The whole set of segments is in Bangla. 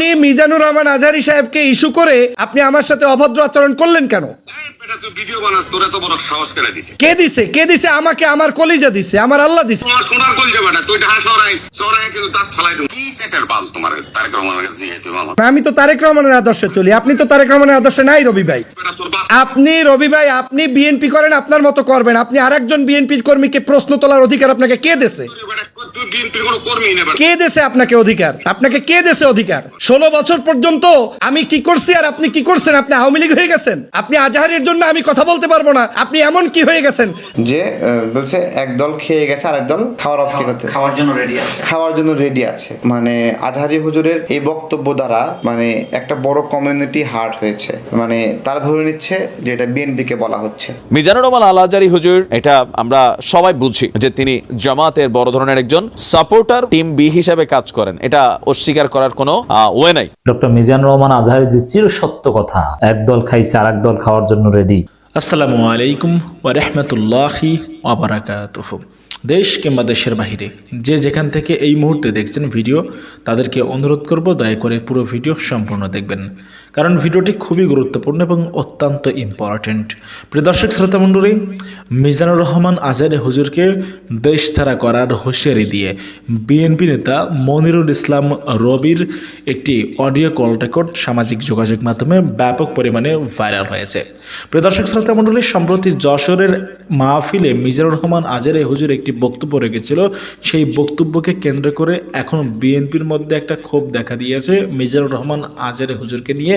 আপনি মিজানুর রহমান আজহারি সাহেবকে ইস্যু করে আপনি আমার সাথে অভদ্র আচরণ করলেন কেন? তুই ভিডিও বানাস তোর এত বড় সাহস করে দিছে? কে দিছে? কে দিছে? আমাকে আমার কলিজা দিছে আমার আল্লাহ দিছে। তোমার সোনার কল যাবে তুই সরাই কিন্তু তার ফলাই কি চ্যাটার বাল তোমার তারেক রহমানের কাছে দিয়ে আমি তো তারেক রহমানের আদর্শে চলি আপনি তো তারেক রহমানের আদর্শে নাই রবি ভাই। আপনি রবি ভাই আপনি বিএনপি করেন আপনার মতো করবেন। আপনি আরেকজন বিএনপির কর্মীকে প্রশ্ন তোলার অধিকার আপনাকে কে দেছে? কে দেছে আপনাকে অধিকার? আপনাকে কে দেছে অধিকার? ষোলো বছর পর্যন্ত আমি কি করছি আর আপনি কি করছেন? আপনি আওয়ামী লীগ হয়ে গেছেন? আপনি আজহারের জন্য আমি কথা বলতে পারব না। আপনি এমন কি হয়ে গেছেন? যে বলছে এক দল খেয়ে গেছে আর এক দল খাওয়ার অপেক্ষা করতে। খাওয়ার জন্য রেডি আছে। খাওয়ার জন্য রেডি আছে। মানে আজহারি হুজুরের এই বক্তব্য দ্বারা মানে একটা বড় কমিউনিটি হার্ট হয়েছে। মানে তারা ধরে নিচ্ছে যে এটা বিএনপি কে বলা হচ্ছে। মিজানুর রহমান আল আজারি হুজুর এটা আমরা সবাই বুঝি যে তিনি জামাতের বড় ধরনের একজন সাপোর্টার টিম বি হিসাবে কাজ করেন। এটা অস্বীকার করার কোনো ওয়ে নাই। ডক্টর মিজান রহমান আজহারি যে চির সত্য কথা একদল খাইছে আর দল খাওয়ার জন্য রেডি আসসালামু আলাইকুম ওরহমতুল্লাহি বারাকাতুহু। দেশ কিংবা দেশের বাহিরে যে যেখান থেকে এই মুহূর্তে দেখছেন ভিডিও, তাদেরকে অনুরোধ করব দয়া করে পুরো ভিডিও সম্পূর্ণ দেখবেন। কারণ ভিডিওটি খুবই গুরুত্বপূর্ণ এবং অত্যন্ত ইম্পর্ট্যান্ট প্রিয় দর্শক, শ্রোতা মণ্ডলী, মিজানুর রহমান আজারে হুজুরকে দেশ ছাড়া করার হুঁশিয়ারি দিয়ে বিএনপি নেতা মনিরুল ইসলাম রবির একটি অডিও কল রেকর্ড সামাজিক যোগাযোগ মাধ্যমে ব্যাপক পরিমাণে ভাইরাল হয়েছে। প্রিয় দর্শক, শ্রোতা মণ্ডলী, সম্প্রতি যশোরের মাহফিলে মিজানুর রহমান আজারে হুজুর একটি বক্তব্য রেখেছিল। সেই বক্তব্যকে কেন্দ্র করে এখন বিএনপির মধ্যে একটা ক্ষোভ দেখা দিয়েছে। মিজানুর রহমান আজারে হুজুরকে নিয়ে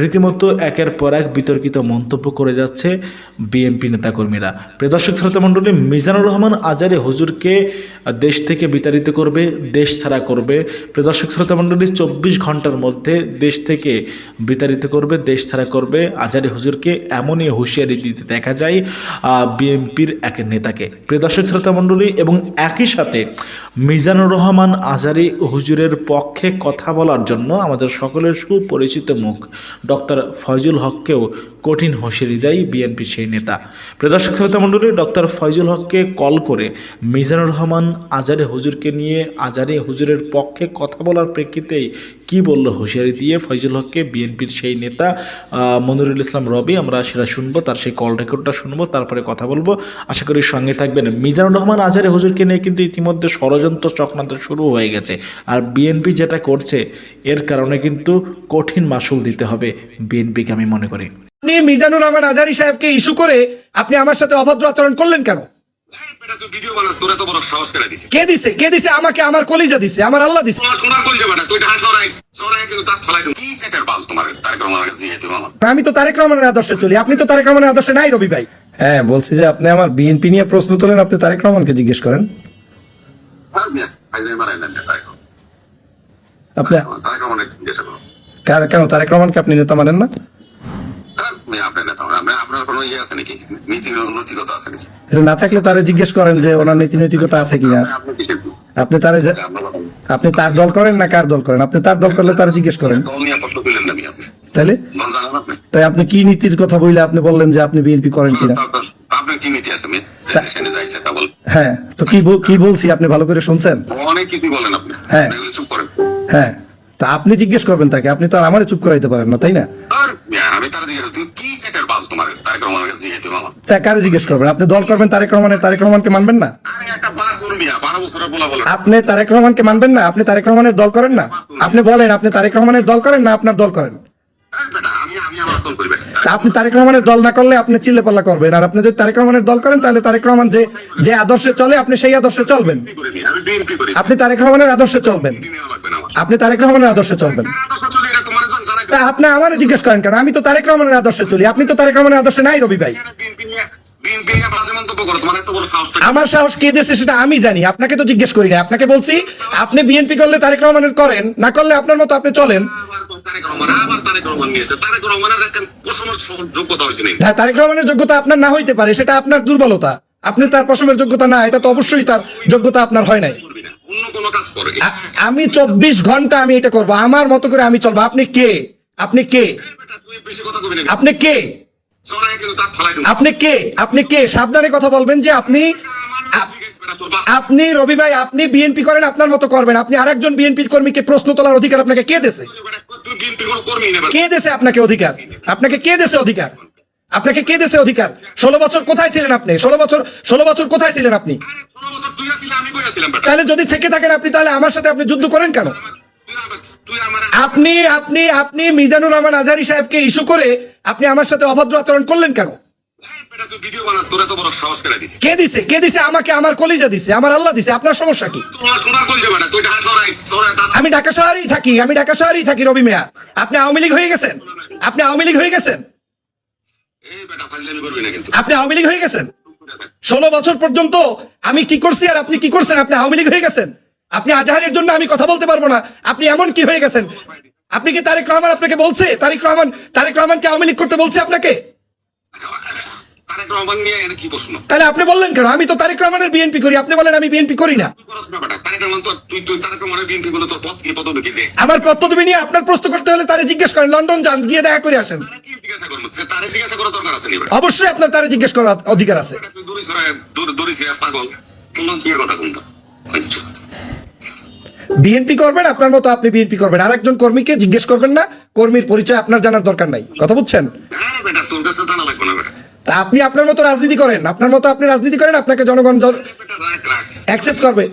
রীতিমতো একের পর এক বিতর্কিত মন্তব্য করে যাচ্ছে বিএনপি নেতাকর্মীরা। প্রিয় দর্শক, শ্রোতা মণ্ডলী, মিজানুর রহমান আজারে হুজুরকে দেশ থেকে বিতাড়িত করবে, দেশ ছাড়া করবে। প্রিয় দর্শক, শ্রোতা মণ্ডলী, চব্বিশ ঘণ্টার মধ্যে দেশ থেকে বিতাড়িত করবে, দেশ ছাড়া করবে। আজারে হুজুরকে এমনই হুঁশিয়ারি দিতে দেখা যায় বিএনপির এক নেতাকে। প্রিয় দর্শক, শ্রোতা মণ্ডলী, এবং একই সাথে মিজানুর রহমান আজারি হুজুরের পক্ষে কথা বলার জন্য আমাদের সকলের সুপরিচিত মুখ ডক্টর ফয়জুল হককেও কঠিন হুঁশিয়ারি দেয় বিএনপির সেই নেতা। প্রদর্শক শ্রোতা মণ্ডলী, ডক্টর ফয়জুল হককে কল করে মিজানুর রহমান আজারে হুজুরকে নিয়ে আজারে হুজুরের পক্ষে কথা বলার প্রেক্ষিতেই কি বলল হুঁশিয়ারি দিয়ে ফয়জুল হককে বিএনপির সেই নেতা মনিরুল ইসলাম রবি। আমরা সেটা শুনব, তার সেই কল রেকর্ডটা শুনব, তারপরে কথা বলব। আশা করি সঙ্গে থাকবেন। মিজানুর রহমান আজারে হুজুরকে নিয়ে কিন্তু ইতিমধ্যে ষড়যন্ত্র চক্রান্ত শুরু হয়ে গেছে। আর বিএনপি যেটা করছে, এর কারণে কিন্তু কঠিন মাসুল দিতে হবে বিএনপিকে আমি মনে করি। আপনি মিজানুর রহমান আজহারি সাহেবকে ইস্যু করে আপনি আমার সাথে অভদ্র আচরণ করলেন কেন? দিছে? কে দিছে? কে দিছে? আমাকে আমার কলিজা দিছে আমার আল্লাহ দিছে। আমি তো তারেক রহমানের আদর্শে চলি আপনি তো তারেক রহমানের আদর্শে নাই রবি ভাই। হ্যাঁ বলছি যে আপনি আমার বিএনপি নিয়ে প্রশ্ন তোলেন আপনি তারেক রহমানকে জিজ্ঞেস করেন। আপনি কেন তারেক রহমানকে আপনি নেতা মানেন না? নেতা আপনার কোনো ইয়ে আছে নাকি? নীতি নৈতিকতা আছে নাকি? এটা না থাকলে তারে জিজ্ঞেস করেন যে ওনার নীতি নৈতিকতা আছে কিনা। আপনি আপনি তারে আপনি তার দল করেন না কার দল করেন? আপনি তার দল করলে তারা জিজ্ঞেস করেন। আপনি তাহলে আপনি? তাই আপনি কি নীতির কথা বললে আপনি বললেন যে আপনি বিএনপি করেন কিনা? কি নীতি আছে হ্যাঁ তো কি কি বলছি আপনি ভালো করে শুনছেন? অনেক কিছু বলেন আপনি। হ্যাঁ। চুপ করেন। হ্যাঁ তা আপনি জিজ্ঞেস করবেন তাকে আপনি তো আর আমারে চুপ করাইতে পারেন না তাই না? তা কারে জিজ্ঞেস করবেন? আপনি দল করবেন তারেক রহমানের তারেক রহমানকে মানবেন না? আপনি তারেক রহমানকে মানবেন না? আপনি তারেক রহমানের দল করেন না? আপনি বলেন আপনি তারেক রহমানের দল করেন না আপনার দল করেন? আপনি তারেক রহমানের দল না করলে আপনি চিল্লে পাল্লা করবেন। আর আপনি যদি তারেক রহমানের দল করেন তাহলে তারেক রহমান যে যে আদর্শে চলে আপনি সেই আদর্শে চলবেন। আপনি তারেক রহমানের আদর্শে চলবেন। আপনি তারেক রহমানের আদর্শে চলবেন। তা আপনি আমার জিজ্ঞেস করেন কেন? আমি তো তারেক রহমানের আদর্শে চলি। আপনি তো তারেক রহমানের আদর্শে নাই রবি ভাই। আমার সাহস কে দিয়েছে সেটা আমি জানি। আপনাকে তো জিজ্ঞেস করি না আপনাকে বলছি আপনি বিএনপি করলে তারেক রহমানের করেন না করলে আপনার মতো আপনি চলেন। তারেক রহমানের যোগ্যতা আপনার না হইতে পারে সেটা আপনার দুর্বলতা। আপনি তার পশমের যোগ্যতা না এটা তো অবশ্যই তার যোগ্যতা আপনার হয় নাই। করবি না অন্য কোনো কাজ করে আ- আমি চব্বিশ ঘণ্টা আমি এটা করব। আমার মতো করে আমি চলবো। আপনি কে? আপনি কে? আপনি কে? আপনি কে? আপনি কে? সাবধানে কথা বলবেন যে আপনি আপনি রবি ভাই আপনি বিএনপি করেন আপনার মতো করবেন। আপনি আরেকজন বিএনপির কর্মীকে প্রশ্ন তোলার অধিকার আপনাকে কে নেবে কে দেশে আপনাকে অধিকার? আপনাকে কে দেশে অধিকার? আপনাকে কে দেশে অধিকার? ষোলো বছর কোথায় ছিলেন আপনি? ষোলো বছর ষোলো বছর কোথায় ছিলেন আপনি? তাহলে যদি থেকে থাকেন আপনি তাহলে আমার সাথে আপনি যুদ্ধ করেন কেন? আপনি আপনি আপনি মিজানুর রহমান আজহারি সাহেবকে ইস্যু করে আপনি আমার সাথে অভদ্র আচরণ করলেন কেন? কে দিছে? কে দিছে? আমাকে আমার কলিজা দিছে আমার আল্লাহ দিছে আপনার সমস্যা কি? আমি ঢাকা শহরেই থাকি আমি ঢাকা শহরেই থাকি রবি মিয়া। আপনি আওয়ামী লীগ হয়ে গেছেন? আপনি আওয়ামী লীগ হয়ে গেছেন? আপনি আওয়ামী লীগ হয়ে গেছেন? ষোলো বছর পর্যন্ত আমি কি করছি আর আপনি কি করছেন? আপনি আওয়ামী লীগ হয়ে গেছেন? আপনি আজহারের জন্য আমি কথা বলতে পারব না। আপনি এমন কি হয়ে গেছেন? আপনি কি তারেক রহমান আপনাকে বলছে? তারেক রহমান তারেক রহমানকে আওয়ামী লীগ করতে বলছে আপনাকে? তাহলে আপনি বললেন কেন? আমি তো তারেক রহমানের বিএনপি করি। আপনি বলেন আমি বিএনপি করি না। আমার পদ্ধতি নিয়ে আপনার প্রশ্ন করতে হলে তারে জিজ্ঞেস করেন। লন্ডন যান গিয়ে দেখা করে আসেন। অবশ্যই আপনার তারে জিজ্ঞেস করার অধিকার আছে। বিএনপি করবেন আপনার মতো আপনি বিএনপি করবেন। আর একজন কর্মীকে জিজ্ঞেস করবেন না কর্মীর পরিচয় আপনার জানার দরকার নাই। কথা বুঝছেন? আপনি আপনার মতো রাজনীতি করেন আপনার মতো আপনি রাজনীতি করেন আপনাকে জনগণ অ্যাকসেপ্ট করবে।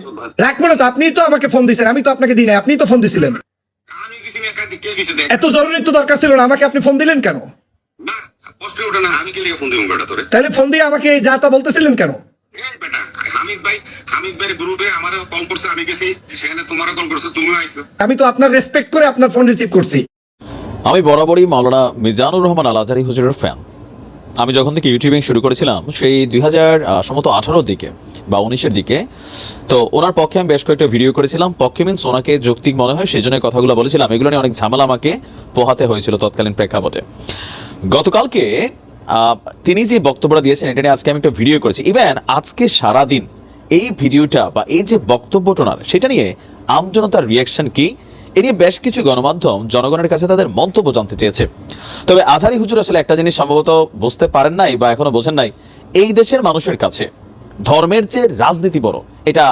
রাখব না তো আপনি তো আমাকে ফোন দিয়েছেন আমি তো আপনাকে দিই নাই আপনি তো ফোন দিছিলেন। এত জরুরি তো দরকার ছিল না আমাকে আপনি ফোন দিলেন কেন? তাহলে ফোন দিয়ে আমাকে যা তা বলতেছিলেন কেন? হামিদ ভাই হামিদ ভাইয়ের গ্রুপে আমারও কল করছে আমি গেছি সেখানে তোমারও কল করছে তুমিও আইছো। আমি তো আপনার রেসপেক্ট করে আপনার ফোন রিসিভ করছি। আমি বরাবরই মাওলানা মিজানুর রহমান আল আজহারি হুজুরের ফ্যান আমি যখন থেকে ইউটিউবিং শুরু করেছিলাম সেই দুই হাজার সম্ভবত আঠারোর দিকে বা উনিশের দিকে তো ওনার পক্ষে আমি বেশ কয়েকটা ভিডিও করেছিলাম। পক্ষে মিনস ওনাকে যৌক্তিক মনে হয় সেই জন্য কথাগুলো বলেছিলাম। এগুলো নিয়ে অনেক ঝামেলা আমাকে পোহাতে হয়েছিল তৎকালীন প্রেক্ষাপটে। গতকালকে তিনি যে বক্তব্যটা দিয়েছেন, এটা নিয়ে আজকে আমি একটা ভিডিও করেছি। ইভেন আজকে সারাদিন এই ভিডিওটা বা এই যে বক্তব্যটা ওনার, সেটা নিয়ে আমজনতার রিয়াকশন কি? এ নিয়ে বেশ কিছু গণমাধ্যম জনগণের কাছে তাদের মন্তব্য জানতে চেয়েছে। তবে আজহারি হুজুর আসলে একটা জিনিস সম্ভবত বুঝতে পারেন নাই বা এখনও বোঝেন নাই, এই দেশের মানুষের কাছে ধর্মের যে রাজনীতি বড়, এটা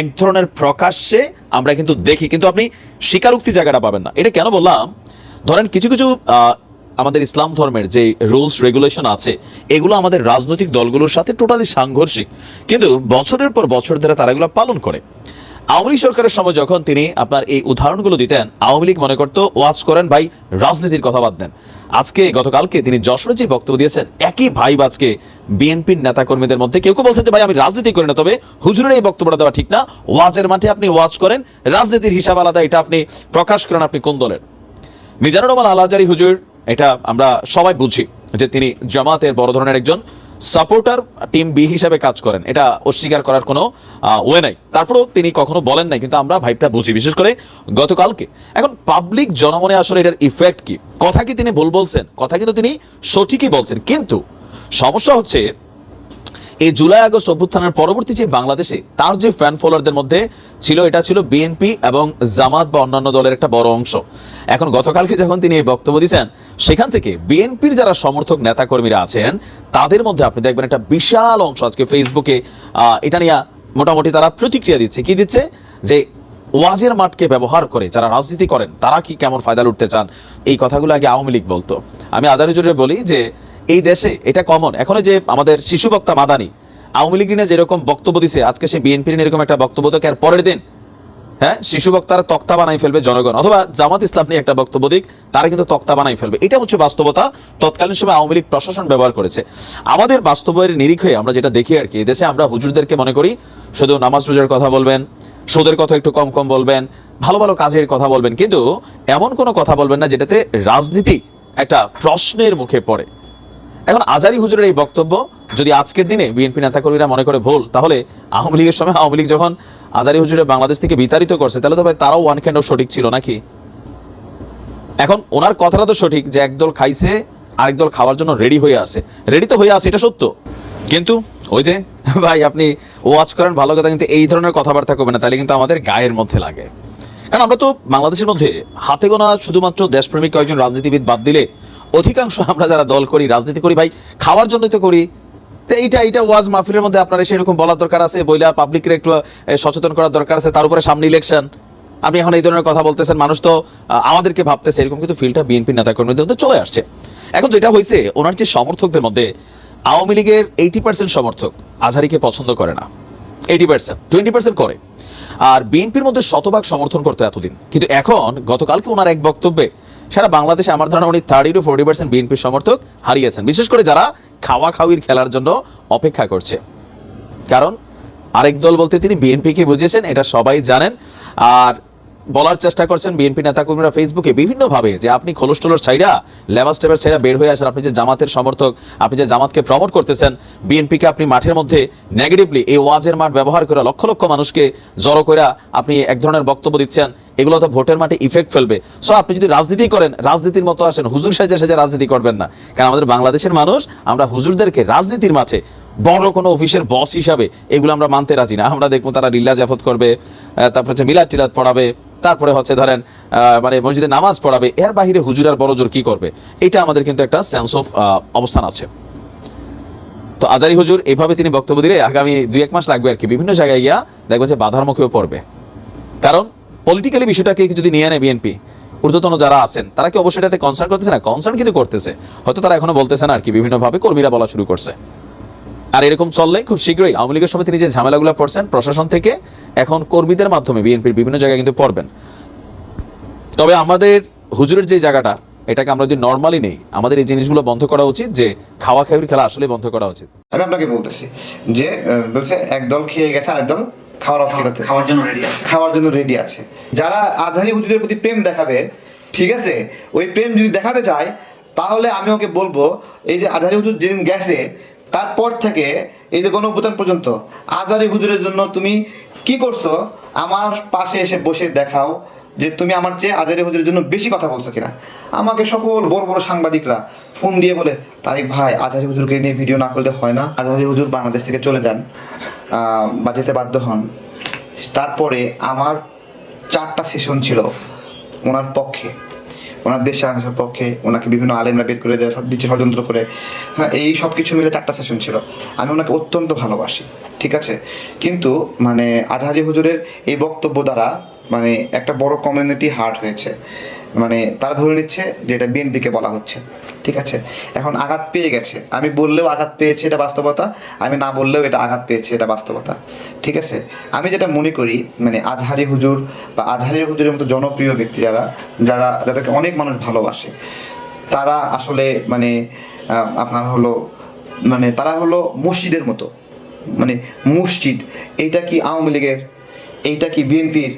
এক ধরনের প্রকাশ্যে আমরা কিন্তু দেখি, কিন্তু আপনি স্বীকারোক্তি জায়গাটা পাবেন না। এটা কেন বললাম? ধরেন কিছু কিছু আমাদের ইসলাম ধর্মের যে রুলস, রেগুলেশন আছে, এগুলো আমাদের রাজনৈতিক দলগুলোর সাথে টোটালি সাংঘর্ষিক। কিন্তু বছরের পর বছর ধরে তারা এগুলো পালন করে। আওয়ামী লীগ সরকারের সময় যখন তিনি আপনার এই উদাহরণগুলো দিতেন, আওয়ামী লীগ মনে করতো, ওয়াজ করেন, ভাই, রাজনীতির কথা বাদ দেন। আজকে, গতকালকে তিনি যশোরে যে বক্তব্য দিয়েছেন, একই ভাই আজকে বিএনপির নেতাকর্মীদের মধ্যে। কেউ কেউ বলছেন যে, ভাই, আমি রাজনীতি করি না। তবে হুজুরের এই বক্তব্যটা দেওয়া ঠিক না। ওয়াজের মাঠে আপনি ওয়াজ করেন, রাজনীতির হিসাব আলাদা, এটা আপনি প্রকাশ করেন আপনি কোন দলের? মিজানুর রহমান আলাজারি, হুজুর এটা আমরা সবাই বুঝি যে তিনি জামাতের বড় ধরনের একজন সাপোর্টার, টিম বি হিসাবে কাজ করেন। এটা অস্বীকার করার কোনো ওয়ে নাই। তারপরেও তিনি কখনো বলেন নাই, কিন্তু আমরা ভাইবটা বুঝি। বিশেষ করে গতকালকে। এখন পাবলিক জনমনে আসলে এটার ইফেক্ট কি? কথা কি তিনি ভুল বলছেন? কথা কিন্তু তিনি সঠিকই বলছেন। কিন্তু সমস্যা হচ্ছে এই জুলাই আগস্ট অভ্যুত্থানের পরবর্তী যে বাংলাদেশে, তার যে ফ্যান ফলোয়ারদের মধ্যে ছিল, এটা ছিল বিএনপি এবং জামাত বা অন্যান্য দলের একটা বড় অংশ। এখন গতকালকে যখন তিনি এই বক্তব্য দিয়েছেন, সেখান থেকে বিএনপির যারা সমর্থক নেতাকর্মীরা আছেন, তাদের মধ্যে আপনি দেখবেন একটা বিশাল অংশ আজকে ফেসবুকে এটা নিয়ে মোটামুটি তারা প্রতিক্রিয়া দিচ্ছে। কি দিচ্ছে? যে ওয়াজের মাঠকে ব্যবহার করে যারা রাজনীতি করেন, তারা কি কেমন ফায়দা লুটতে চান? এই কথাগুলো আগে আওয়ামী লীগ বলতো। আমি আজারি জুড়ে বলি যে এই দেশে এটা কমন এখন যে আমাদের শিশু বক্তা মাদানি, আওয়ামী লীগ যেরকম বক্তব্য দিছে, আজকে সে বিএনপির এরকম একটা বক্তব্য তো আর পরের দিন? হ্যাঁ শিশু বক্তার তক্তা বানাই ফেলবে জনগণ। অথবা জামাত ইসলাম নিয়ে একটা বক্তব্য দিক, তারা কিন্তু তক্তা বানাই ফেলবে। এটা হচ্ছে বাস্তবতা। তৎকালীন সময় আওয়ামী লীগ প্রশাসন ব্যবহার করেছে। আমাদের বাস্তবের নিরিখে আমরা যেটা দেখি আর কি দেশে আমরা হুজুরদেরকে মনে করি, শুধু নামাজ রোজার কথা বলবেন, সুদের কথা একটু কম কম বলবেন, ভালো ভালো কাজের কথা বলবেন, কিন্তু এমন কোনো কথা বলবেন না যেটাতে রাজনীতি একটা প্রশ্নের মুখে পড়ে। এখন আজারি হুজুরের এই বক্তব্য, যদি আজকের দিনে বিএনপি নেতাকর্মীরা মনে করে ভুল, তাহলে আওয়ামী লীগের সময় আওয়ামী লীগ যখন আজারি হুজুরের বাংলাদেশ থেকে বিতাড়িত করছে, তাহলে তো ভাই তারাও ওয়ান ক্যান্ড সঠিক ছিল নাকি? এখন ওনার কথাটা তো সঠিক যে একদল খাইছে, আরেক দল খাওয়ার জন্য রেডি হয়ে আছে। রেডি তো হয়ে আছে, এটা সত্য। কিন্তু ওই যে, ভাই আপনি ওয়াচ করেন, ভালো কথা, কিন্তু এই ধরনের কথাবার্তা করবেন না, তাহলে কিন্তু আমাদের গায়ের মধ্যে লাগে। কারণ আমরা তো বাংলাদেশের মধ্যে হাতে গোনা শুধুমাত্র দেশপ্রেমিক কয়েকজন রাজনীতিবিদ বাদ দিলে অধিকাংশ আমরা যারা দল করি, রাজনীতি করি, ভাই, খাওয়ার জন্যই তো করি। তো এইটা এইটা ওয়াজ মাহফিলের মধ্যে আপনার সেরকম বলার দরকার আছে, বইলা পাবলিকের একটু সচেতন করার দরকার আছে, তার উপরে সামনে ইলেকশন আপনি এখন এই ধরনের কথা বলতেছেন, মানুষ তো আমাদেরকে ভাবতেছে, এরকম কিন্তু ফিলটা বিএনপি নেতা কর্মীদের মধ্যে চলে আসছে। এখন যেটা হয়েছে, ওনার যে সমর্থকদের মধ্যে, আওয়ামী লীগের এইটি পার্সেন্ট সমর্থক আজহারিকে পছন্দ করে না। এইটি পার্সেন্ট টোয়েন্টি পার্সেন্ট করে। আর বিএনপির মধ্যে শতভাগ সমর্থন করতো এতদিন। কিন্তু এখন, গতকালকে ওনার এক বক্তব্যে সারা বাংলাদেশে আমার ধারণা উনি থার্টি টু ফোর্টি পার্সেন্ট বিএনপির সমর্থক হারিয়েছেন, বিশেষ করে যারা খাওয়া খাওয়ির খেলার জন্য অপেক্ষা করছে। কারণ আরেক দল বলতে তিনি বিএনপিকে বুঝিয়েছেন, এটা সবাই জানেন। আর বলার চেষ্টা করছেন বিএনপি নেতাকর্মীরা ফেসবুকে বিভিন্নভাবে যে আপনি খোলস ছাইরা লেবাস টেবাস ছাইরা বের হয়ে আসেন, আপনি যে জামাতের সমর্থক, আপনি যে জামাতকে প্রমোট করতেছেন বিএনপিকে আপনি মাঠের মধ্যে নেগেটিভলি এই ওয়াজের মাঠ ব্যবহার করে লক্ষ লক্ষ মানুষকে জড়ো করে আপনি এক ধরনের বক্তব্য দিচ্ছেন। এগুলো তো ভোটের মাঠে ইফেক্ট ফেলবে। সো আপনি যদি রাজনীতি করেন, রাজনীতির মতো আসেন, হুজুর সাজে সাজে রাজনীতি করবেন না। কারণ আমাদের বাংলাদেশের মানুষ, আমরা হুজুরদেরকে রাজনীতির মাঝে বড় কোনো অফিসের বস হিসাবে এগুলো আমরা মানতে রাজি না। আমরা দেখব তারা রিল্লা জাফত করবে তারপর হচ্ছে মিলাদ টিলাদ পড়াবে, তারপরে হচ্ছে ধরেন মানে মসজিদে নামাজ পড়াবে। এর বাহিরে হুজুর আর বড় জোর কী করবে? এটা আমাদের কিন্তু একটা সেন্স অফ অবস্থান আছে। তো আজারি হুজুর, এভাবে তিনি বক্তব্য দিলে আগামী দুই এক মাস লাগবে আর কি। বিভিন্ন জায়গায় গিয়া দেখবে যে বাধার মুখেও পড়বে। কারণ পলিটিক্যালি বিষয়টাকে যদি নিয়ে নেয় বিএনপি ঊর্ধ্বতন যারা আছেন, তারা কি অবশ্যই এটাতে কনসার্ন করতেছে না? কনসার্ন কিন্তু করতেছে। হয়তো তারা এখনও বলতেছে না আর কি, বিভিন্নভাবে কর্মীরা বলা শুরু করছে। আর এরকম চললে খুব শীঘ্রই আওয়ামী লীগের সময় তিনি যে ঝামেলাগুলো পড়ছেন, প্রশাসন থেকে এখন কর্মীদের মাধ্যমে বিএনপির বিভিন্ন জায়গায় কিন্তু পড়বেন। তবে আমাদের হুজুরের যে জায়গাটা, এটাকে আমরা যদি নর্মালি নেই, আমাদের এই জিনিসগুলো বন্ধ করা উচিত যে খাওয়া খাওয়ির খেলা আসলে বন্ধ করা উচিত। আমি আপনাকে বলতেছি যে বলছে এক দল খেয়ে গেছে, আরেক দল খাওয়ার জন্য রেডি আছে। খাওয়ার জন্য রেডি আছে। যারা আজহারি হুজুরের প্রতি প্রেম দেখাবে ঠিক আছে? ওই প্রেম যদি দেখাতে চায় তাহলে আমি ওকে বলব এই যে আজহারি হুজুর যেদিন গেছে তারপর থেকে এই যে গণঅভ্যুত্থান পর্যন্ত আজহারি হুজুরের জন্য তুমি কি করছ? আমার পাশে এসে বসে দেখাও যে তুমি আমার চেয়ে আজহারি হুজুরের জন্য বেশি কথা বলছো কিনা। আমাকে সকল বড় বড় সাংবাদিকরা ফোন দিয়ে বলে তারিক ভাই আজহারি হুজুরকে নিয়ে ভিডিও না করলে হয় না? আজহারি হুজুর বাংলাদেশ থেকে চলে যান। আহ, বা যেতে বাধ্য হন। তারপরে আমার চারটা সেশন ছিল ওনার পক্ষে। ওনার দেশে আসার পক্ষে ওনাকে বিভিন্ন আলেমরা বের করে সব দিচ্ছে ষড়যন্ত্র করে। হ্যাঁ এই সব কিছু মিলে চারটা সেশন ছিল। আমি ওনাকে অত্যন্ত ভালোবাসি ঠিক আছে? কিন্তু মানে আজহারি হুজুরের এই বক্তব্য দ্বারা মানে একটা বড় কমিউনিটি হার্ট হয়েছে। মানে তারা ধরে নিচ্ছে যে এটা বিএনপিকে বলা হচ্ছে। ঠিক আছে? এখন আঘাত পেয়ে গেছে। আমি বললেও আঘাত পেয়েছে এটা বাস্তবতা, আমি না বললেও এটা আঘাত পেয়েছে এটা বাস্তবতা। ঠিক আছে? আমি যেটা মনে করি মানে আজহারি হুজুর বা আজহারি হুজুরের মতো জনপ্রিয় ব্যক্তি যারা যারা, যাদেরকে অনেক মানুষ ভালোবাসে, তারা আসলে মানে আপনার হলো মানে তারা হলো মসজিদের মতো। মানে মসজিদ, এইটা কি আওয়ামী লীগের, এইটা কি বিএনপির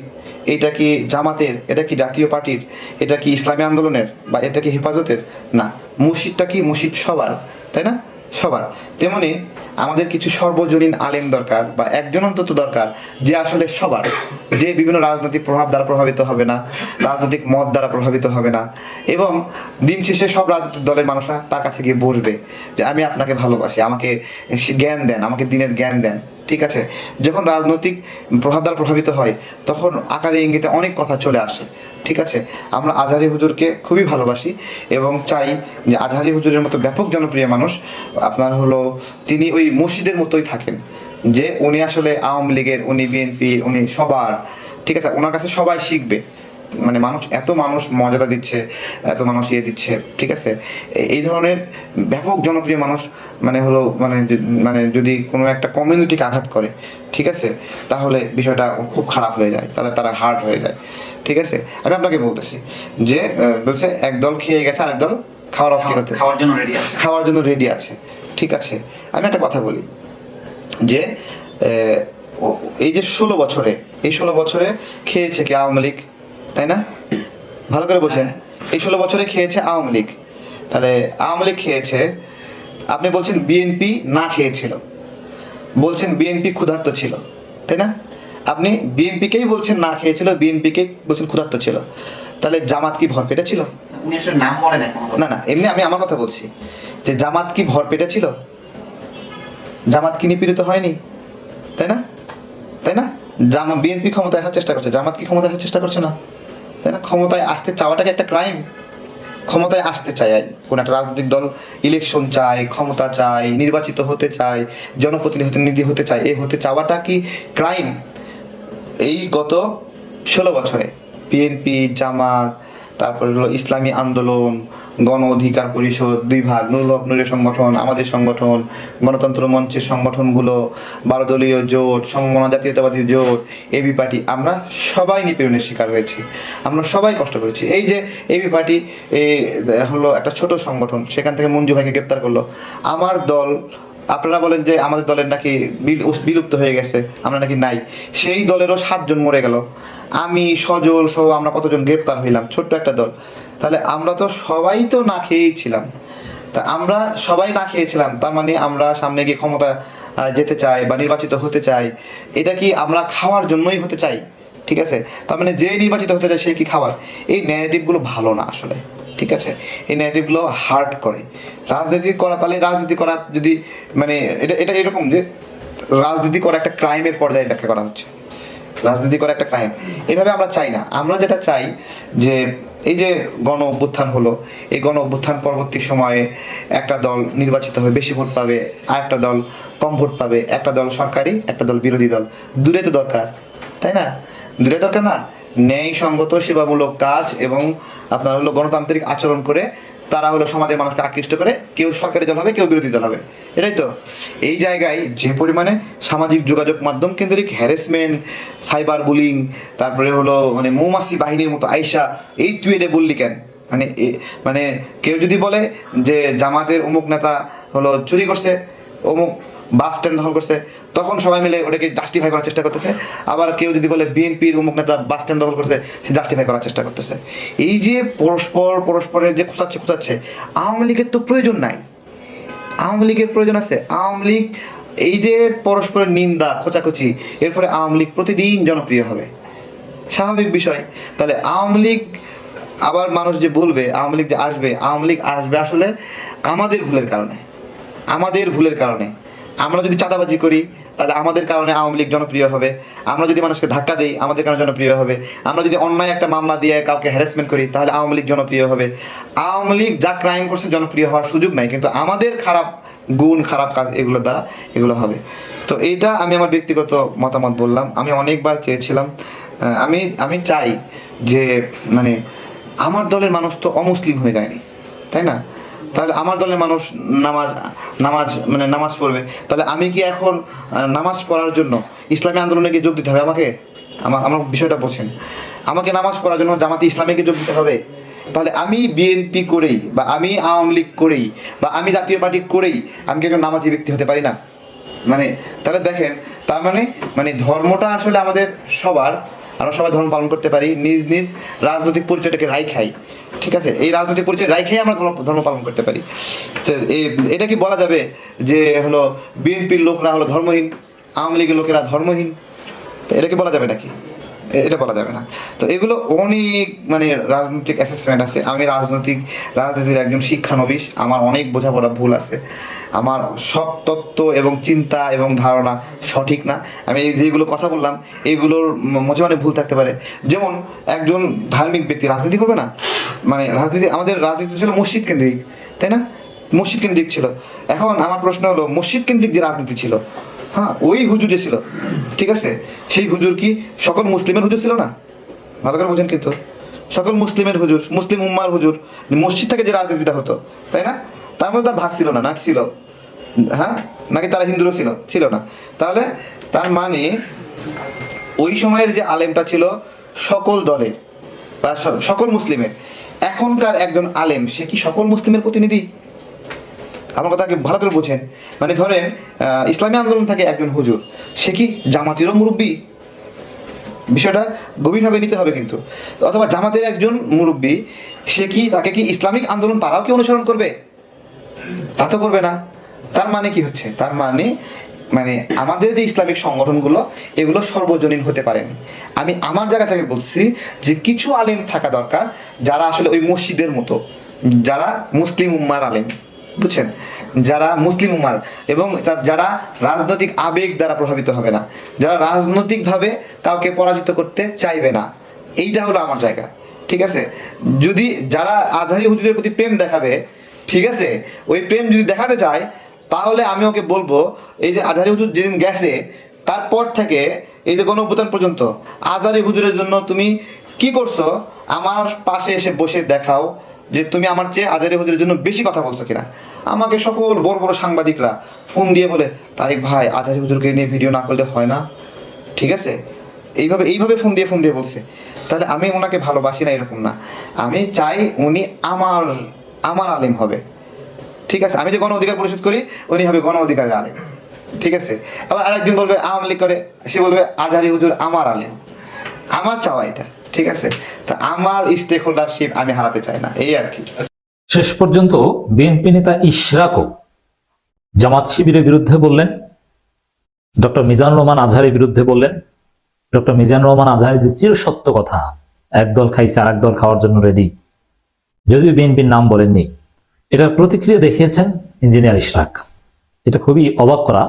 এটা কি জামাতের, এটা কি জাতীয় পার্টির, এটা কি ইসলামী আন্দোলনের বা এটা কি হেফাজতের? না মসজিদটা কি? মসজিদ সবার, তাই না? সবার। তেমনি আমাদের কিছু সর্বজনীন আলেম দরকার বা একজন অন্তত দরকার যে আসলে সবার, যে বিভিন্ন রাজনৈতিক প্রভাব দ্বারা প্রভাবিত হবে না, রাজনৈতিক মত দ্বারা প্রভাবিত হবে না এবং দিন শেষে সব রাজনৈতিক দলের মানুষরা তার কাছে গিয়ে বসবে যে আমি আপনাকে ভালোবাসি, আমাকে জ্ঞান দেন, আমাকে দিনের জ্ঞান দেন, ঠিক আছে? যখন রাজনৈতিক প্রভাব দ্বারা প্রভাবিত হয়, তখন আকারে ইঙ্গিতে অনেক কথা চলে আসে। ঠিক আছে? আমরা আজহারি হুজুরকে খুবই ভালোবাসি এবং চাই যে আজহারি হুজুরের মতো ব্যাপক জনপ্রিয় মানুষ আপনার হলো তিনি ওই মসজিদের মতোই থাকেন। যে উনি আসলে আওয়ামী লীগের, উনি বিএনপির, উনি সবার, ঠিক আছে? ওনার কাছে সবাই শিখবে। মানে মানুষ এত মানুষ মর্যাদা দিচ্ছে, এত মানুষ ইয়ে দিচ্ছে, ঠিক আছে? এই ধরনের ব্যাপক জনপ্রিয় মানুষ মানে হলো মানে মানে যদি কোনো একটা কমিউনিটিকে আঘাত করে, ঠিক আছে? তাহলে বিষয়টা খুব খারাপ হয়ে যায় তাদের তারা হার্ড হয়ে যায়। ঠিক আছে? আমি আপনাকে বলতেছি যে বলছে এক দল খেয়ে গেছে আরেক দল খাওয়ার অপেক্ষাতে খাওয়ার জন্য রেডি আছে। খাওয়ার জন্য রেডি আছে। ঠিক আছে? আমি একটা কথা বলি যে এই যে ষোলো বছরে এই ষোলো বছরে খেয়েছে কি আওয়ামী লীগ? তাই না? ভালো করে বোঝেন। এই ষোলো বছরে খেয়েছে আওয়ামী লীগ। তাহলে আওয়ামী লীগ খেয়েছে আপনি বলছেন বিএনপি না খেয়েছিল। বলছেন বিএনপি ক্ষুধার্ত ছিল। তাই না? আপনি বিএনপিকেই বলছেন না খেয়েছিল বিএনপিকে বলছেন ক্ষুধার্ত ছিল। তাহলে জামাত কি ভরপেটে ছিল উনি আসলে নাম বলেন এখন না না এমনি আমি আমার কথা বলছি যে জামাত কি ভরপেটে ছিল জামাত কি নিপীড়িত হয়নি? তাই না? তাই না? জামা বিএনপি ক্ষমতায় আসার চেষ্টা করছে জামাত কি ক্ষমতায় আসার চেষ্টা করছে না? তাই না? ক্ষমতায় আসতে চাওয়াটাকে একটা ক্রাইম ক্ষমতায় আসতে চায় কোন একটা রাজনৈতিক দল ইলেকশন চায় ক্ষমতা চায় নির্বাচিত হতে চায় জনপ্রতিনিধি হতে চায় এ হতে চাওয়াটা কি ক্রাইম এই গত ষোলো বছরে বিএনপি জামাত তারপরে হলো ইসলামী আন্দোলন গণ অধিকার পরিষদ দুই ভাগ নুরুল নুরের সংগঠন আমাদের সংগঠন গণতন্ত্র মঞ্চের সংগঠনগুলো বারো দলীয় জোট সমমনা জাতীয়তাবাদী জোট এবি পার্টি আমরা সবাই নিপীড়নের শিকার হয়েছি। আমরা সবাই কষ্ট করেছি। এই যে এবি পার্টি এ, হলো একটা ছোট সংগঠন সেখান থেকে মঞ্জু ভাইকে গ্রেপ্তার করল। আমার দল আপনারা বলেন যে আমাদের দলের নাকি বিলুপ্ত হয়ে গেছে, আমরা নাকি নাই। সেই দলেরও সাতজন মরে গেল। আমি, সজল সহ আমরা কতজন গ্রেপ্তার হইলাম, ছোট্ট একটা দল। তাহলে আমরা তো সবাই তো না খেয়েই ছিলাম। তা আমরা সবাই না খেয়েছিলাম, তার মানে আমরা সামনে গিয়ে ক্ষমতা যেতে চাই বা নির্বাচিত হতে চাই, এটা কি আমরা খাওয়ার জন্যই হতে চাই? ঠিক আছে? তার মানে যে নির্বাচিত হতে চায় সে কি খাবার? এই ন্যারেটিভগুলো ভালো না আসলে। ঠিক আছে? এই ন্যারেটিভগুলো হার্ট করে। রাজনীতি করা, তাহলে রাজনীতি করা যদি মানে এটা এটা এরকম যে রাজনীতি করা একটা ক্রাইমের পর্যায়ে ব্যাখ্যা করা হচ্ছে। রাজনীতি করা একটা ক্রাইম এভাবে আমরা চাই না। আমরা যেটা চাই যে, এই যে গণ অভ্যুত্থান হলো, এই গণ অভ্যুত্থান পরবর্তী সময়ে একটা দল নির্বাচিত হয়ে বেশি ভোট পাবে আর একটা দল কম ভোট পাবে, একটা দল সরকারি, একটা দল বিরোধী দল। দূরে তো দরকার, তাই না? দূরে দরকার না। ন্যায়সঙ্গত, সেবামূলক কাজ এবং আপনার হলো গণতান্ত্রিক আচরণ করে তারা হলো সমাজের মানুষকে আকৃষ্ট করে, কেউ সরকারি দল হবে, কেউ বিরোধী দল হবে। এটাই তো। এই জায়গায় যে পরিমাণে সামাজিক যোগাযোগ মাধ্যম কেন্দ্রিক হ্যারাসমেন্ট সাইবার বুলিং তারপরে হলো মানে মৌমাছি বাহিনীর মতো আইসা, এই তুই বললি কেন? মানে মানে কেউ যদি বলে যে জামাতের অমুক নেতা হলো চুরি করছে, অমুক বাস স্ট্যান্ড দখল করছে, তখন সবাই মিলে ওটাকে জাস্টিফাই করার চেষ্টা করতেছে। আবার কেউ যদি বলে বিএনপির অমুক নেতা বাস স্ট্যান্ড দখল করছে, সে জাস্টিফাই করার চেষ্টা করতেছে। এই যে পরস্পর, পরস্পরের যে খোঁচাচ্ছে খোঁচাচ্ছে, আওয়ামী লীগের তো প্রয়োজন নাই। আওয়ামী লীগের প্রয়োজন আছে। আওয়ামী লীগ, এই যে পরস্পরের নিন্দা, খোঁচাখুচি এরপরে আওয়ামী লীগ প্রতিদিন জনপ্রিয় হবে। স্বাভাবিক বিষয়। তাহলে আওয়ামী লীগ, আবার মানুষ যে বলবে, আওয়ামী লীগ যে আসবে, আওয়ামী লীগ আসবে আসলে আমাদের ভুলের কারণে। আমাদের ভুলের কারণে। আমরা যদি চাঁদাবাজি করি, তাহলে আমাদের কারণে আওয়ামী লীগ জনপ্রিয় হবে। আমরা যদি মানুষকে ধাক্কা দিই, আমাদের কারণে জনপ্রিয় হবে। আমরা যদি অন্যায় একটা মামলা দিয়ে কাউকে হ্যারাসমেন্ট করি, তাহলে আওয়ামী লীগ জনপ্রিয় হবে। আওয়ামী লীগ যা ক্রাইম করছে জনপ্রিয় হওয়ার সুযোগ নাই, কিন্তু আমাদের খারাপ গুণ, খারাপ কাজ এগুলোর দ্বারা এগুলো হবে। তো এইটা আমি আমার ব্যক্তিগত মতামত বললাম। আমি অনেকবার চেয়েছিলাম আমি আমি চাই যে মানে আমার দলের মানুষ তো অমুসলিম হয়ে যায়নি, তাই না? তাহলে আমার দলের মানুষ নামাজ নামাজ মানে নামাজ পড়বে। তাহলে আমি কি এখন নামাজ পড়ার জন্য ইসলামী আন্দোলনে গিয়ে যোগ দিতে হবে আমাকে? আমার আমার বিষয়টা বোঝেন আমাকে নামাজ পড়ার জন্য জামাতে ইসলামীকে যোগ দিতে হবে। তাহলে আমি বিএনপি করেই বা আমি আওয়ামী লীগ করেই বা আমি জাতীয় পার্টি করেই আমি কি একজন নামাজি ব্যক্তি হতে পারি না? মানে তাহলে দেখেন, তার মানে মানে ধর্মটা আসলে আমাদের সবার আমরা সবাই ধর্ম পালন করতে পারি, নিজ নিজ রাজনৈতিক পরিচয়টাকে রাই খাই, ঠিক আছে? এই রাজনৈতিক পরিচয় রাই খাই আমরা ধর্ম পালন করতে পারি। তো এটা কি বলা যাবে যে হলো বিএনপির লোকরা হলো ধর্মহীন, আওয়ামী লীগের লোকেরা ধর্মহীন? এটা কি বলা যাবে নাকি? এটা বলা যাবে না। তো এগুলো অনেক মানে রাজনৈতিক অ্যাসেসমেন্ট আছে। আমি রাজনৈতিক, রাজনীতির একজন শিক্ষানবিশ, আমার অনেক বোঝাপড়া ভুল আছে। আমার সব তত্ত্ব এবং চিন্তা এবং ধারণা সঠিক না। আমি যেগুলো কথা বললাম এইগুলোর ম- মধ্যে অনেক ভুল থাকতে পারে। যেমন একজন ধার্মিক ব্যক্তি রাজনীতি করবে না? মানে রাজনীতি, আমাদের রাজনীতি ছিল মসজিদ কেন্দ্রিক, তাই না? মসজিদ কেন্দ্রিক ছিল। এখন আমার প্রশ্ন হলো, মসজিদ কেন্দ্রিক যে রাজনীতি ছিল হ্যাঁ ওই হুজুর যে ছিল, ঠিক আছে? সেই হুজুর কি সকল মুসলিমের হুজুর ছিল না? ভালো করে বোঝেন কিন্তু। সকল মুসলিমের হুজুর, মুসলিম উম্মার হুজুর মসজিদ থেকে যে রাজনীতিটা হতো, তাই না? তার মধ্যে তার ভাগ ছিল না, নাকি ছিল? হ্যাঁ? নাকি তারা হিন্দুরও ছিল? ছিল না। তাহলে তার মানে ওই সময়ের যে আলেমটা ছিল সকল দলের বা সকল মুসলিমের। এখনকার একজন আলেম, সে কি সকল মুসলিমের প্রতিনিধি? আমার কথাকে ভালো করে বোঝেন। মানে ধরেন ইসলামী আন্দোলন থাকে একজন হুজুর, সে কি জামাতিরও মুরব্বী? বিষয়টা গভীরভাবে নিতে হবে কিন্তু। অথবা জামাতের একজন মুরব্বী, সে কি তাকে কি ইসলামিক আন্দোলন তারাও কি অনুসরণ করবে? তা তো করবে না। তার মানে কি হচ্ছে? তার মানে মানে আমাদের যে ইসলামিক সংগঠনগুলো, এগুলো সর্বজনীন হতে পারেনি। আমি আমার জায়গা থেকে বলছি যে কিছু আলেম থাকা দরকার যারা আসলে ওই মসজিদের মতো, যারা মুসলিম উম্মার আলেম, বুঝছেন? যারা মুসলিম উম্মার এবং যারা রাজনৈতিক আবেগ দ্বারা প্রভাবিত হবে না, যারা রাজনৈতিকভাবে কাউকে পরাজিত করতে চাইবে না। এইটা হলো আমার জায়গা, ঠিক আছে? যদি যারা আজহারি হুজুরের প্রতি প্রেম দেখাবে ঠিক আছে? ওই প্রেম যদি দেখাতে চায়, তাহলে আমি ওকে বলব, এই যে আজহারি হুজুর যেদিন গেছে, তারপর থেকে এই যে গণঅভ্যুত্থান পর্যন্ত আজারি হুজুরের জন্য তুমি কি করছ? আমার পাশে এসে বসে দেখাও যে তুমি আমার চেয়ে আজারি হুজুরের জন্য বেশি কথা বলছো কিনা। আমাকে সকল বড় বড় সাংবাদিকরা ফোন দিয়ে বলে, তারিক ভাই আজারি হুজুরকে নিয়ে ভিডিও না করলে হয় না। ঠিক আছে? এইভাবে এইভাবে ফোন দিয়ে ফোন দিয়ে বলছে। তাহলে আমি ওনাকে ভালোবাসি না এরকম না। আমি চাই উনি আমার আমার আলেম হবে। ঠিক আছে? আমি যে গণ অধিকার পরিশোধ করি, উনি হবে গণ অধিকারের আলেম। ঠিক আছে? আবার আরেকদিন বলবে, আওয়ামী করে। সে বলবে, আজহারি হুজুর আমার আলেম। আমার চাওয়া এটা। ঠিক আছে? তা আমার স্টেক হোল্ডারশিপ আমি হারাতে চাই না। এই আর কি। শেষ পর্যন্ত বিএনপি নেতা ইশরাকও জামাত শিবিরের বিরুদ্ধে বললেন, ডক্টর মিজানুর রহমান আজহারের বিরুদ্ধে বললেন, ডক্টর মিজানুর রহমান আজহারের যে চির সত্য কথা, এক দল খাইছে আর এক দল খাওয়ার জন্য রেডি যদিও বিএনপির নাম বলেননি, এটার প্রতিক্রিয়া দেখিয়েছেন ইঞ্জিনিয়ার ইশরাক। এটা খুবই অবাক করা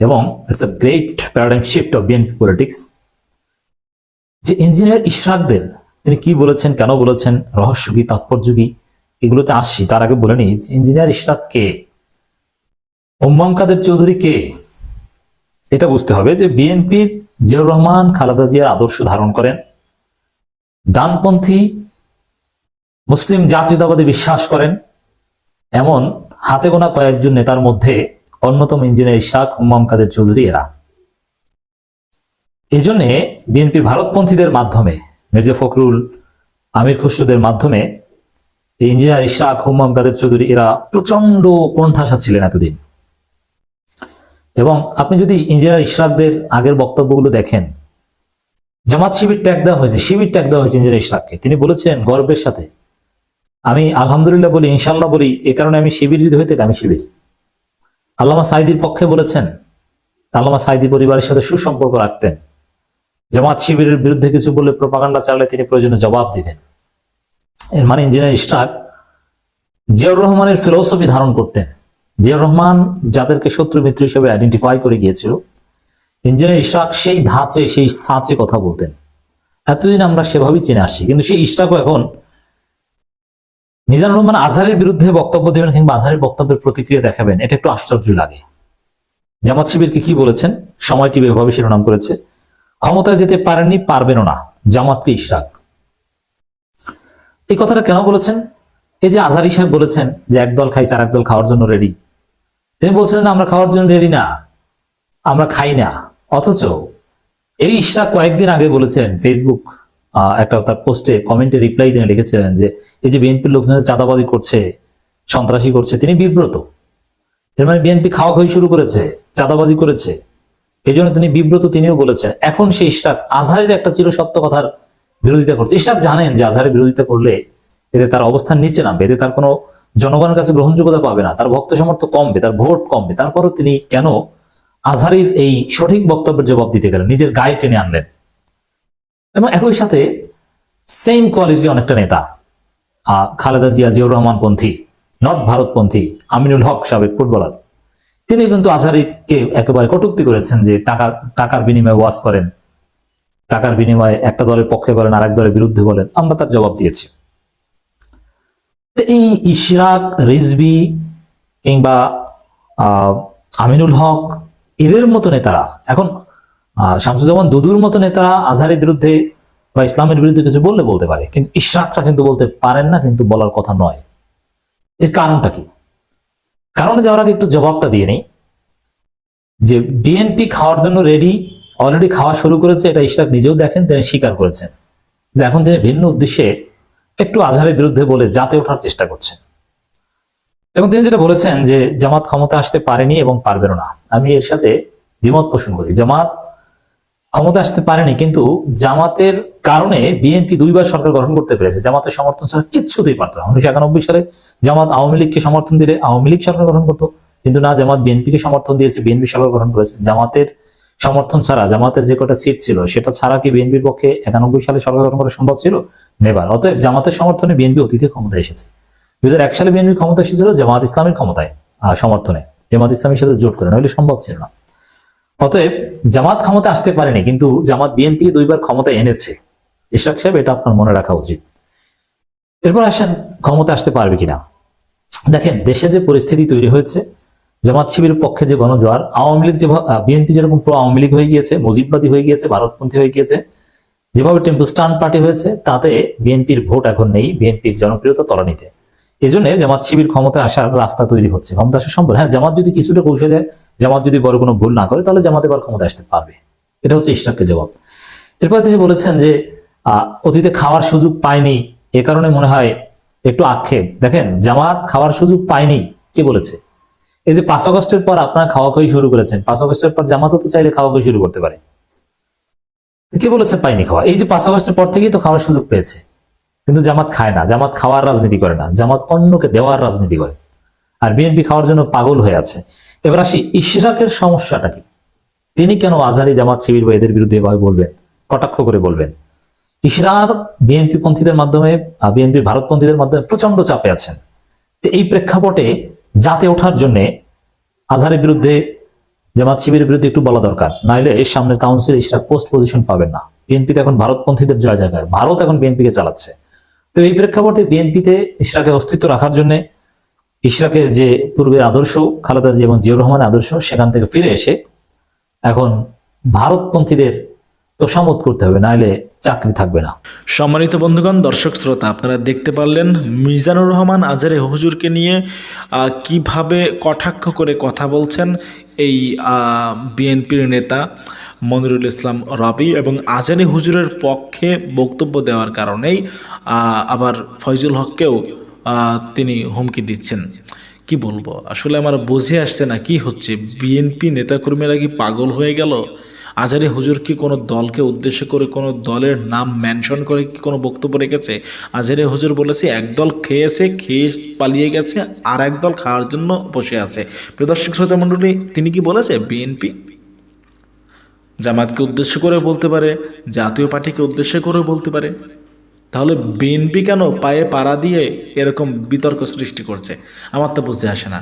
এবং it's a great paradigm shift of BNP politics যে ইঞ্জিনিয়ার ইশরাকদের তিনি কি বলেছেন, কেন বলেছেন, রহস্য কি, তাৎপর্য কি, এগুলোতে আসছি তার আগে বলে নিই ইঞ্জিনিয়ার ইশরাক কে? উম্মাম কাদের চৌধুরী কে? এটা বুঝতে হবে যে বিএনপির জিয়াউর রহমান, খালেদা জিয়ার আদর্শ ধারণ করেন। ডানপন্থী মুসলিম জাতীয়তাবাদে বিশ্বাস করেন, এমন হাতে গোনা কয়েকজন নেতার মধ্যে অন্যতম ইঞ্জিনিয়ার ইশাক উম্মাম কাদের চৌধুরী এরা। এই জন্যে বিএনপির ভারতপন্থীদের মাধ্যমে, মির্জা ফখরুল, আমির খুসরুদের মাধ্যমে ইঞ্জিনিয়ার ইশাক হুম্মাম কাদের চৌধুরী এরা প্রচণ্ড কোণঠাসা ছিলেন এতদিন। এবং আপনি যদি ইঞ্জিনিয়ার ইশরাকদের আগের বক্তব্যগুলো দেখেন, জামাত শিবির ট্যাগ দেওয়া হয়েছে, শিবির ট্যাগ দেওয়া হয়েছে ইঞ্জিনিয়ার ইশরাককে তিনি বলেছেন গর্বের সাথে আমি আলহামদুলিল্লাহ বলি ইনশাল্লাহ বলি, এ কারণে আমি শিবির যদি হইতে আমি শিবির। আল্লামা সাইদির পক্ষে বলেছেন, আল্লামা সাইদি পরিবারের সাথে সুসম্পর্ক রাখতেন। জামাত শিবিরের বিরুদ্ধে কিছু বলে প্রপাগান্ডা চালালে তিনি প্রয়োজনে জবাব দিতেন। এর মানে ইঞ্জিনিয়ার ইশরাক, জিয়াউর রহমানের ফিলোসফি ধারণ করতেন। জিয়াউর রহমান যাদেরকে শত্রু মিত্র হিসেবে আইডেন্টিফাই করে গিয়েছিল, ইঞ্জিনিয়ার ইশরাক সেই ধাঁচে, সেই সাঁচে কথা বলতেন। এতদিন আমরা সেভাবেই চিনে আসছি, কিন্তু সেই ইশরাকও এখন মিজানুর রহমান আজহারের বিরুদ্ধে বক্তব্য দেবেন কিংবা আজহারের বক্তব্যের প্রতিক্রিয়া দেখাবেন, এটা একটু আশ্চর্য লাগে। জামাত শিবিরকে কি বলেছেন? সময় টিভি এভাবে শিরোনাম করেছে। ক্ষমতায় যেতে পারেননি, পারবেনও না। জামাতকে ইশরাক। এই কথাটা কেন বলেছেন? এই যে আজহারি সাহেব বলেছেন যে একদল খাইছে আর একদল খাওয়ার জন্য রেডি তিনি বলছেন না আমরা খাওয়ার জন্য রেডি না। আমরা খাই না। অথচ এই ইশরাক কয়েকদিন আগে বলেছেন ফেসবুক একটা তার পোস্টে কমেন্টে রিপ্লাই দিয়ে লিখেছিলেন যে, এই যে বিএনপির লোকজন চাঁদাবাজি করছে, সন্ত্রাসী করছে, তিনি বিব্রত। এর মানে বিএনপি খাওয়া খাওয়ি শুরু করেছে, চাঁদাবাজি করেছে। এই জন্য তিনি বিব্রত তিনিও বলেছেন। এখন সেই ইশরাক আজহারের একটা চিরসত্য কথার বিরোধিতা করছে। ইশরাক জানেন যে আজহারের বিরোধিতা করলে এতে তার অবস্থান নিচে নামবে, এতে তার কোনো জনগণের কাছে গ্রহণযোগ্যতা পাবে না, তার ভক্ত সমর্থ কমবে, তার ভোট কমবে। তারপরও তিনি কেন আজহারির এই সঠিক বক্তব্যের জবাব দিতে গেলেন, নিজের গায়ে টেনে আনলেন? এবং একই সাথে সেম কোয়ালিটির অনেকটা নেতা। আহ, খালেদা জিয়া জিয়াউর রহমান পন্থী নট ভারতপন্থী আমিনুল হক সাবেক ফুটবলার। তিনি কিন্তু আজহারিকে একেবারে কটুক্তি করেছেন যে টাকা টাকার বিনিময়ে ওয়াজ করেন। টাকার বিনিময়ে একটা দলের পক্ষে বলেন আর এক দলের বিরুদ্ধে বলেন আমরা তার জবাব দিয়েছি। এই ইশরাক রিজবি কিংবা আমিনুল হক এদের মতো নেতারা এখন শামসুজ্জামান দুদুর মতো নেতারা আজহারের বিরুদ্ধে বা ইসলামের বিরুদ্ধে কিছু বললে বলতে পারে। কিন্তু ইশরাকরা কিন্তু বলতে পারেন না, কিন্তু বলার কথা নয়। এর কারণটা কি? কারণে যাওয়ার আগে একটু জবাবটা দিয়ে নেই। যে বিএনপি খাওয়ার জন্য রেডি অলরেডি খাওয়া শুরু করেছে, এটা ইশরাক নিজেও দেখেন, তিনি স্বীকার করেছেন। এখন তিনি ভিন্ন উদ্দেশ্যে একটু আজহারের বিরুদ্ধে বলে জাতে ওঠার চেষ্টা করছেন। এবং তিনি যেটা বলেছেন যে, জামাত ক্ষমতা আসতে পারেনি এবং পারবেও না। আমি এর সাথে দ্বিমত পোষণ করি। জামাত ক্ষমতা আসতে পারেনি, কিন্তু জামাতের কারণে বিএনপি দুইবার সরকার গঠন করতে পেরেছে। জামাতের সমর্থন ছাড়া কিচ্ছুতেই পারতো না। উনিশশো একানব্বই সালে জামাত আওয়ামী লীগকে সমর্থন দিলে আওয়ামী লীগ সরকার গঠন করতো, কিন্তু না, জামাত বিএনপিকে সমর্থন দিয়েছে, বিএনপি সরকার গঠন করেছে। জামাতের সমর্থন ছাড়া, জামাতের যে কটা সিট ছিল, সেটা ছাড়া কি বিএনপির পক্ষে একানব্বই সালে সরকার গঠন করা সম্ভব ছিল? নেবার। অতএব জামাতের সমর্থনে বিএনপি অতীতে ক্ষমতায় এসেছে। দুই হাজার এক সালে বিএনপি ক্ষমতা এসেছিল জামাত ইসলামের ক্ষমতায় সমর্থনে। জামাত ইসলামের সাথে জোট করে, নইলে সম্ভব ছিল না। অতএব জামাত ক্ষমতা আসতে পারেনি, কিন্তু জামাত বিএনপি দুইবার ক্ষমতা এনেছে। ইশরাক সাহেব, এটা আপনার মনে রাখা উচিত। এরপর আসেন ক্ষমতা আসতে পারবে কিনা? দেখেন, দেশে যে পরিস্থিতি তৈরি হয়েছে, জামাত শিবিরের পক্ষে যে গণজোয়ার, আওয়ামী লীগ যেভাবে বিএনপি যেরকম প্রো আওয়ামী লীগ হয়ে গিয়েছে মুজিববাদী হয়ে গিয়েছে, ভারতপন্থী হয়ে গিয়েছে, যেভাবে টেম্পোস্টান পার্টি হয়েছে, তাতে বিএনপির ভোট এখন নেই, বিএনপির জনপ্রিয়তা তলানিতে। এই জন্য জামাত শিবির ক্ষমতায় আসার রাস্তা তৈরি হচ্ছে। ক্ষমতা আসা সম্ভব হ্যাঁ জামাত যদি কিছুটা কৌশলে, জামাত যদি বড় কোনো ভুল না করে, তাহলে জামাত এবার ক্ষমতা আসতে পারবে। এটা হচ্ছে ইশরাকের জবাব। এরপর তিনি বলেছেন যে অতীতে খাওয়ার সুযোগ পায়নি। এ কারণে মনে হয় একটু আক্ষেপ। দেখেন, জামাত খাওয়ার সুযোগ পায়নি। কে বলেছে? এই যে পাঁচ অগস্টের পর আপনারা খাওয়া খাওয়াই শুরু করেছেন, পাঁচ অগস্টের পর জামাতও তো চাইলে খাওয়া খাওয়াই শুরু করতে পারে। কে বলেছে পায়নি খাওয়া? এই যে পাঁচ অগস্টের পর থেকেই তো খাওয়ার সুযোগ পেয়েছে। কিন্তু জামাত খায় না। জামাত খাওয়ার রাজনীতি করে না। জামাত অন্যকে দেওয়ার রাজনীতি করে। আর বিএনপি খাওয়ার জন্য পাগল হয়ে আছে। এবার আসি, ইশরাকের সমস্যাটা কি? তিনি কেন আজহারি জামাত শিবির বা এদের বিরুদ্ধে বলবেন? কটাক্ষ করে বলবেন। ইশরাক বিএনপি পন্থীদের মাধ্যমে বিএনপি ভারতপন্থীদের মাধ্যমে প্রচণ্ড চাপে আছেন। তো এই প্রেক্ষাপটে জাতে ওঠার জন্য আজহারের বিরুদ্ধে, জামাত শিবিরের বিরুদ্ধে একটু বলা দরকার। নাইলে এর সামনে কাউন্সিল ইশরাক পোস্ট পজিশন পাবেন না। বিএনপিতে এখন ভারতপন্থীদের জয় জায়গায়। ভারত এখন বিএনপিকে চালাচ্ছে। তো এই প্রেক্ষাপটে বিএনপিতে ইশরাকের অস্তিত্ব রাখার জন্য ইশরাকের যে পূর্বের আদর্শ, খালেদা জি এবং জিয়াউর রহমানের আদর্শ, সেখান থেকে ফিরে এসে এখন ভারতপন্থীদের তোষামত করতে হবে নাইলে চাকরি থাকবে না। সম্মানিত বন্ধুগণ, দর্শক শ্রোতা, আপনারা দেখতে পারলেন মিজানুর রহমান আজারে হুজুরকে নিয়ে কীভাবে কটাক্ষ করে কথা বলছেন এই বিএনপির নেতা। মনিরুল ইসলাম রবি এবং আজারি হুজুরের পক্ষে বক্তব্য দেওয়ার কারণেই আবার ফয়জুল হককেও তিনি হুমকি দিচ্ছেন। কি বলব? আসলে আমার বুঝে আসছে না কি হচ্ছে। বিএনপি নেতাকর্মীরা কি পাগল হয়ে গেল? আজারি হুজুর কি কোনো দলকে উদ্দেশ্য করে কোনো দলের নাম মেনশন করে কি কোনো বক্তব্য রেখেছে? আজারি হুজুর বলেছে এক দল খেয়েছে, খেয়ে পালিয়ে গেছে আর এক দল খাওয়ার জন্য বসে আছে। প্রদর্শক শ্রোতা মণ্ডলী, তিনি কি বলেছে? বিএনপি জামাতকে উদ্দেশ্য করে বলতে পারে জাতীয় পার্টিকে উদ্দেশ্য করে বলতে পারে। তাহলে বিএনপি কেন পায়ে পাড়া দিয়ে এরকম বিতর্ক সৃষ্টি করছে? আমার তো বুঝতে আসে না।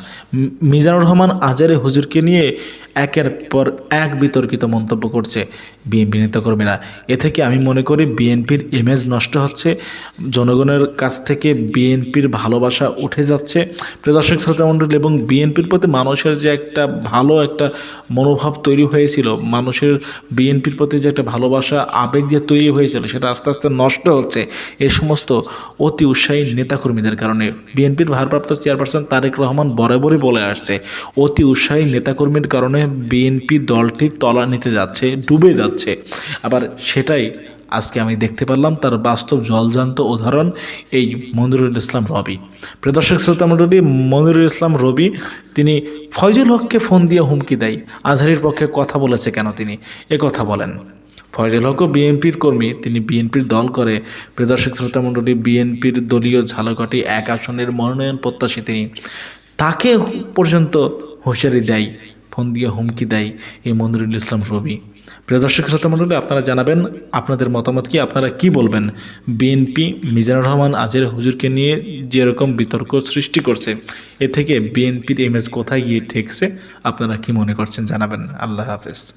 মিজানুর রহমান আজারে হুজুরকে নিয়ে একের পর এক বিতর্কিত মন্তব্য করছে বিএনপি নেতাকর্মীরা। এ থেকে আমি মনে করি বিএনপির ইমেজ নষ্ট হচ্ছে, জনগণের কাছ থেকে বিএনপির ভালোবাসা উঠে যাচ্ছে। প্রিয় দর্শক, শ্রোতা মণ্ডলী, এবং বিএনপির প্রতি মানুষের যে একটা ভালো একটা মনোভাব তৈরি হয়েছিল, মানুষের বিএনপির প্রতি যে একটা ভালোবাসা, আবেগ দিয়ে তৈরি হয়েছিল, সেটা আস্তে আস্তে নষ্ট হচ্ছে। এই সমস্ত অতি উৎসাহী নেতাকর্মীদের কারণে বিএনপির ভারপ্রাপ্ত চেয়ারপারসন তারেক রহমান বরাবরই বলে আসছে, অতি উৎসাহী নেতাকর্মীর কারণে বিএনপি দলটি তলা নিতে যাচ্ছে, ডুবে যাচ্ছে। আবার সেটাই আজকে আমি দেখতে পারলাম তার বাস্তব জলজান্ত উদাহরণ এই মনিরুল ইসলাম রবি। প্রদর্শক শ্রোতা মণ্ডলী, মনিরুল ইসলাম রবি, তিনি ফয়জুল হককে ফোন দিয়ে হুমকি দেয়। আজহারির পক্ষে কথা বলেছে কেন তিনি? এ কথা বলেন। ফয়জুল হকও বিএনপির কর্মী। তিনি বিএনপির দল করে। প্রদর্শক শ্রোতা মণ্ডলী, বিএনপির দলীয় ঝালকাটি এক আসনের মনোনয়ন প্রত্যাশী তিনি। তাকে পর্যন্ত হুঁশিয়ারি দেয়, ফোন দিয়ে হুমকি দেয় এই মনিরুল ইসলাম রবি প্রিয় দর্শক, শ্রোতা মণ্ডলী, আপনারা জানাবেন আপনাদের মতামত কি, আপনারা কি বলবেন? বিএনপি মিজানুর রহমান আজের হুজুরকে নিয়ে যেরকম বিতর্ক সৃষ্টি করছে, এ থেকে বিএনপির ইমেজ কোথায় গিয়ে ঠেকছে, আপনারা কি মনে করছেন, জানাবেন। আল্লাহ হাফেজ।